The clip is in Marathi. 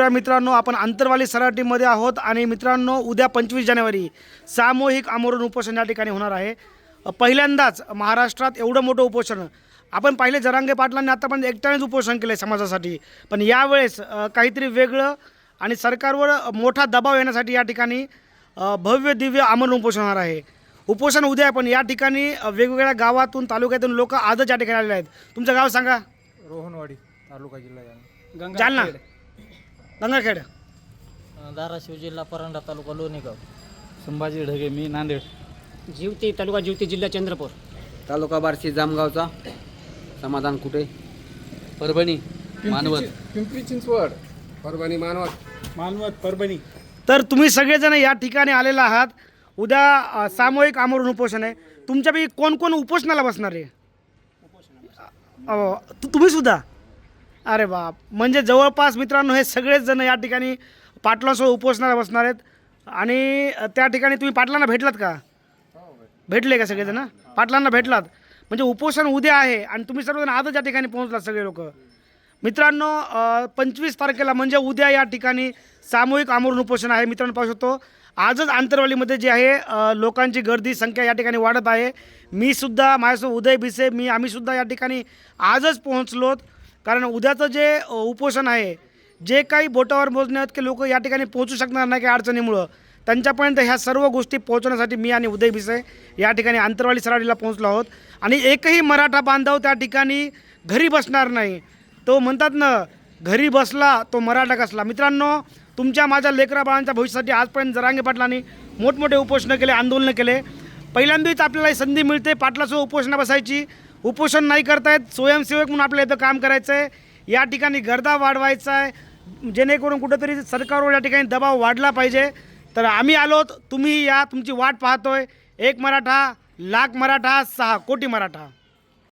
करूया मित्रांनो आपण आंतरवाली सराटीमध्ये आहोत आणि मित्रांनो उद्या पंचवीस जानेवारी सामूहिक आमरण उपोषण या ठिकाणी होणार आहे. पहिल्यांदाच महाराष्ट्रात एवढं मोठं उपोषण. आपण पाहिले जरांगे पाटलांनी आतापर्यंत एकट्यानेच उपोषण केलं आहे समाजासाठी. पण यावेळेस काहीतरी वेगळं आणि सरकारवर मोठा दबाव येण्यासाठी या ठिकाणी भव्य दिव्य आमरण उपोषण होणार आहे. उपोषण उद्या आहे, पण या ठिकाणी वेगवेगळ्या गावातून तालुक्यातून लोक आजच या ठिकाणी आलेले आहेत. तुमचं गाव सांगा. रोहनवाडी तालुका जिल्हा जालना. गंगाखेड. धाराशिव जिल्हा परंडा तालुका लोणीगाव. संभाजी ढगे मी नांदेड. जिवती तालुका जिवती जिल्हा चंद्रपूर. तालुका बार्शी जामगावचा. समाधान कुठे? परभणी मानवत. पिंपरी चिंचवड. परभणी मानवत. मानवत परभणी. तर तुम्ही सगळेजण या ठिकाणी आलेला आहात. उद्या अ, सामूहिक आमरण उपोषण आहे. तुमच्यापैकी कोण कोण उपोषणाला बसणार आहे? अ, तु- तुम्ही सुद्धा? अरे बाप. म्हणजे जवळपास मित्रांनो हे सगळेच जण या ठिकाणी पाटलासह उपोषणाला बसणार आहेत. आणि त्या ठिकाणी तुम्ही पाटलांना भेटलात का? भेटले का सगळेजण? पाटलांना भेटलात. म्हणजे उपोषण उद्या आहे आणि तुम्ही सर्वजण आजच या ठिकाणी पोहोचलात सगळे लोक. मित्रांनो पंचवीस तारखेला म्हणजे उद्या या ठिकाणी सामूहिक आमरण उपोषण आहे. मित्रांनो पाहू शकतो. आजच आंतरवालीमध्ये जे आहे लोकांची गर्दी संख्या या ठिकाणी वाढत आहे. मीसुद्धा माझ्यासोबत उदय भिसे मी आम्हीसुद्धा या ठिकाणी आजच पोहोचलोत. कारण उद्याचं जे उपोषण आहे जे काही बोटावर मोजण्यात की लोक या ठिकाणी पोहोचू शकणार नाही काही अडचणीमुळं त्यांच्यापर्यंत ह्या सर्व गोष्टी पोहोचवण्यासाठी मी आणि उदय भिसे या ठिकाणी आंतरवाली सराडीला पोहोचलो आहोत. आणि एकही मराठा बांधव त्या ठिकाणी घरी बसणार नाही. तो म्हणतात ना घरी बसला तो मराठा कसला. मित्रांनो तुमच्या माझ्या लेकरा बाळांच्या भविष्यासाठी आजपर्यंत जरांगे पाटलांनी मोठमोठे उपोषणं केले आंदोलनं केले. पहिल्यांदाच आपल्याला संधी मिळते पाटलासोबत उपोषणं बसायची. उपोषण नाही करतायत स्वयंसेवक म्हणून आपल्या इथं काम करायचं आहे या ठिकाणी गर्दा वाढवायचा आहे जेणेकरून कुठंतरी सरकारवर या ठिकाणी दबाव वाढला पाहिजे. तर आम्ही आलोत तुम्ही या तुमची वाट पाहतोय. एक मराठा लाख मराठा सहा कोटी मराठा.